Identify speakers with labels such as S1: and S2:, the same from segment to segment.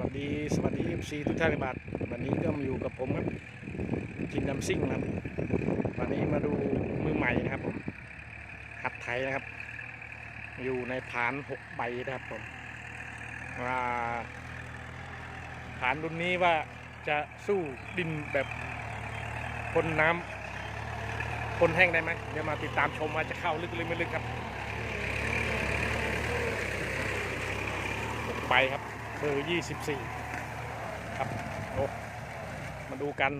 S1: วัสดีสวัสดีซีทุกท่านบาทวันนี้ก็มาอยู่กับผมครับจินดำซิ่งนะครับวันนี้มาดูมือใหม่นะครับผมหัดไทยนะครับ อยู่ในผานหกใบนะครับผมว่าผานรุ่นนี้ว่าจะสู้ดินแบบคนน้ำคนแห้งได้ไหมเดี๋ยวมาติดตามชมว่าจะเข้าลึกหรือไม่ลึกครับหกใบครับ เบอร์ 24 ครับโอ้มาดูกัน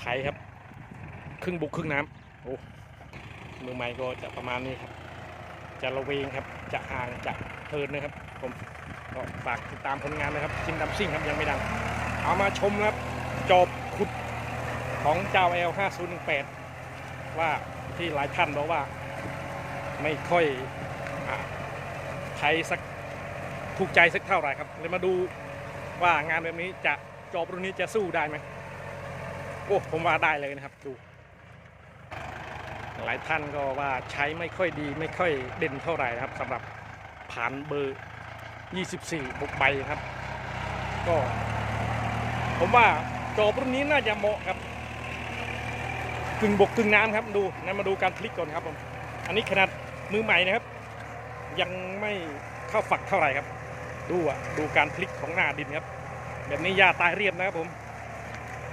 S1: ไทยครับ ครึ่งบุกครึ่งน้ำโอ้มือใหม่ก็จะประมาณนี้ครับ จะระเวงครับ จะห่างจะเพลินนะครับ ผมก็ฝากติดตามผลงานนะครับจินดำซิ่งครับยังไม่ดัง เอามาชมนะครับจบขุดของเจ้า L 5018 ว่าที่หลายท่านบอกว่าไม่ค่อยอาใช้สัก ถูกใจสักเท่าไหร่ครับเลยมาดูว่างานแบบนี้จะจอบรุ่นนี้จะสู้ได้ไหมโอ้ผมว่าได้เลยนะครับดู หลายท่านก็ว่าใช้ไม่ค่อยดีไม่ค่อยเด่นเท่าไหร่นะครับสำหรับผ่านเบอร์ 24บุกใบครับ ก็ ผมว่าจอบรุ่นนี้น่าจะเหมาะกับกึ่งบกกึ่งน้ำครับดูงั้นมาดูการพลิกก่อนครับผมอันนี้ขนาดมือใหม่นะครับ ยังไม่เข้าฝักเท่าไหร่ครับ ดูอะดูการพลิกของหน้าดินครับ แบบนี้หญ้าตายเรียบนะครับผม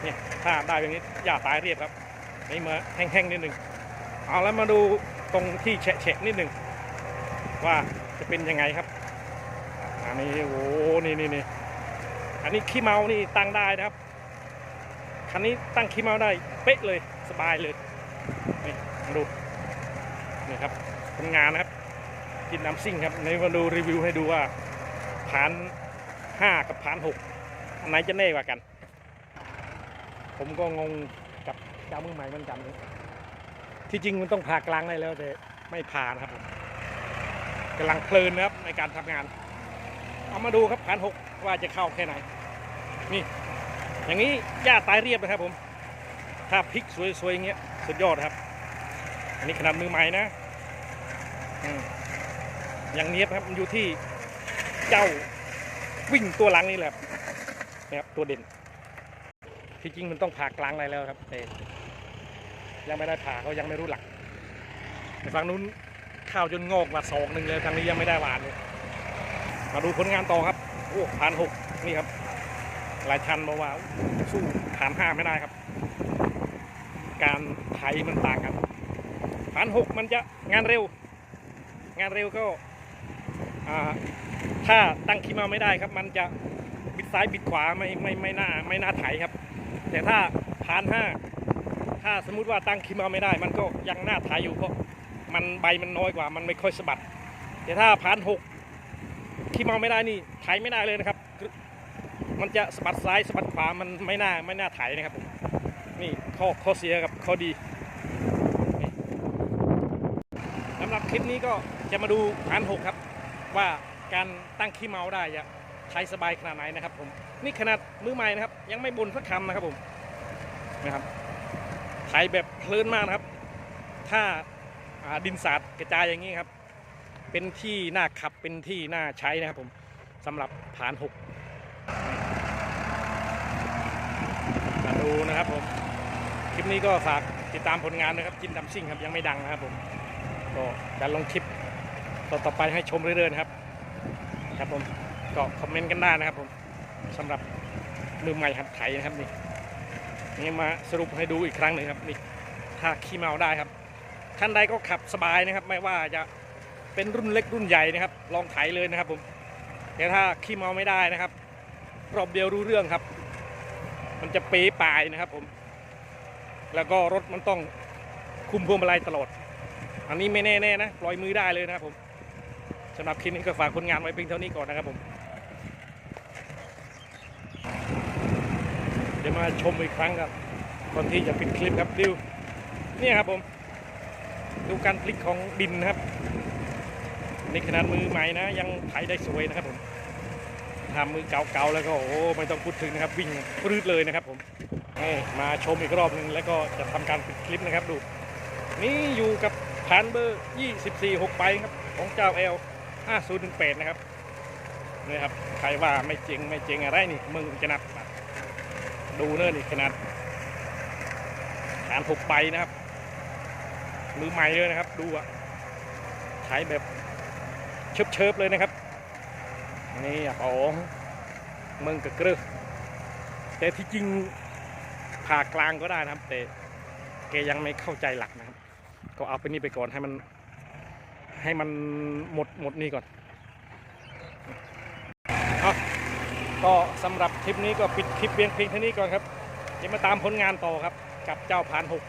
S1: เนี่ยถ้าได้แบบนี้หญ้าตายเรียบครับนี่มาแห้งๆนิดหนึ่งเอาแล้วมาดูตรงที่แฉะๆนิดหนึ่งว่าจะเป็นยังไงครับอันนี้โอ้นี่นี่นี่อันนี้ขี้เมานี่ตั้งได้นะครับคันนี้ตั้งขี้เมาได้เป๊ะเลยสบายเลยนี่มาดูนี่ครับทำงานนะครับกินน้ำซิ่งครับในมาดูรีวิวให้ดูว่า ผานห้ากับผานหกอันไหนจะแน่กว่ากัน ผมก็งงกับเจ้ามือใหม่เหมือนกันที่จริงมันต้องผ่ากลางได้แล้วแต่ไม่ผ่านะครับผมกำลังเพลินนะครับในการทำงาน เอามาดูครับผานหกว่าจะเข้าแค่ไหน นี่ อย่างนี้หญ้าตายเรียบนะครับผม ถ้าพลิกสวยๆอย่างเงี้ยสุดยอดครับ อันนี้ขนาดมือใหม่นะ อย่างเนี้ยครับมันอยู่ที่ เจ้าวิ่งตัวหลังนี่แหละนะครับตัวเด่น ที่จริงมันต้องผ่ากลางอะไรแล้วครับแต่ยังไม่ได้ผ่าเขายังไม่รู้หลักแต่ฝั่งนู้นข้าวจนงอกมาสองหนึ่งเลยทางนี้ยังไม่ได้หวานเลยมาดูผลงานต่อครับโอ้ผ่านหกนี่ครับ หลายชันบอกว่าสู้ผ่านห้าไม่ได้ครับ การไถมันต่างกันผ่านหกมันจะงานเร็ว งานเร็วก็ ถ้าตั้งคีมาไม่ได้ครับ มันจะบิดซ้ายบิดขวาไม่ไม่ไม่น่าไม่น่าไถครับ แต่ถ้าผ่านห้าถ้าสมมุติว่าตั้งคีมาไม่ได้ มันก็ยังน่าไถอยู่เพราะมันใบมันน้อยกว่า มันไม่ค่อยสะบัด แต่ถ้าผ่านหกคีมาไม่ได้นี่ไถไม่ได้เลยนะครับ มันจะสะบัดซ้ายสะบัดขวามันไม่น่าไม่น่าไถนะครับผมนี่ข้อข้อเสียกับข้อดีสำหรับคลิปนี้ก็จะมาดูผ่านหกครับ ว่าการตั้งขี้เมาได้จะใช้สบายขนาดไหนนะครับผมนี่ขนาดมือใหม่นะครับ ยังไม่บนสักคำนะครับผมนะครับไถแบบเพลินมากนะครับ ถ้าาดินสาดกระจายอย่างนี้ครับ เป็นที่น่าขับเป็นที่น่าใช้นะครับผมสำหรับผ่านหกมาดูนะครับผมคลิปนี้ก็ฝากติดตามผลงานนะครับจินดำซิ่งครับยังไม่ดังนะครับผมก็จะลงคลิป ต่อต่อไปให้ชมเรื่อยๆนะครับครับผมก็คอมเมนต์กันได้นะครับผมสำหรับมือใหม่หัดไถนะครับนี่นี่มาสรุปให้ดูอีกครั้งหนึ่งครับนี่ถ้าขี้เมาได้ครับท่านใดก็ขับสบายนะครับ ไม่ว่าจะเป็นรุ่นเล็กรุ่นใหญ่นะครับ ลองไถเลยนะครับผมแต่ถ้าขี้เมาไม่ได้นะครับรอบเดียวรู้เรื่องครับ มันจะเป๋ปลายนะครับผม แล้วก็รถมันต้องคุมพวงมาลัยตลอด อันนี้ไม่แน่ๆนะปล่อยมือได้เลยนะครับผม สำหรับคลิปนี้ก็ฝากผลงานไว้เพียงเท่านี้ก่อนนะครับผม เดี๋ยวมาชมอีกครั้งครับก่อนที่จะปิดคลิปครับดิวเนี่ยครับผม ดูการพลิกของดินนะครับในขนาดมือใหม่นะ ยังไถได้สวยนะครับผมทำมือเก่าๆแล้วก็โอ้ไม่ต้องพูดถึงนะครับ วิ่งปรืดเลยนะครับผมนี่มาชมอีกรอบหนึ่งแล้วก็จะทำการปิดคลิปนะครับดู นี่อยู่กับผ่านเบอร์ 24 6 ไปครับ ของเจ้า L 5018 นะครับนี่ครับ ใครว่าไม่เจริงไม่เจริงอะไรนี่มึงจะนัดดูเนิ่นนี่ขนาดฐานหกใบนะครับ มือใหม่เลยนะครับ ดูอะใช้แบบเชิบเชิบเลยนะครับ นี่อะปองมึงกระเกลือแต่ที่จริงผ่ากลางก็ได้นะครับ แต่แกยังไม่เข้าใจหลักนะครับ ก็เอาไปนี่ไปก่อนให้มัน ให้มันหมดหมดนี่ก่อนอก็สำหรับคลิปนี้ก็ปิดคลิปเพียงเพียงเท่านี้ก่อนครับเดี๋ยวมาตามผลงานต่อครับ กับเจ้าพานหก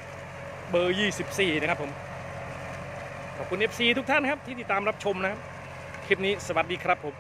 S1: เบอร์ 24 นะครับผม ขอบคุณ FC ทุกท่านครับที่ติดตามรับชมนะครับ คลิปนี้สวัสดีครับผม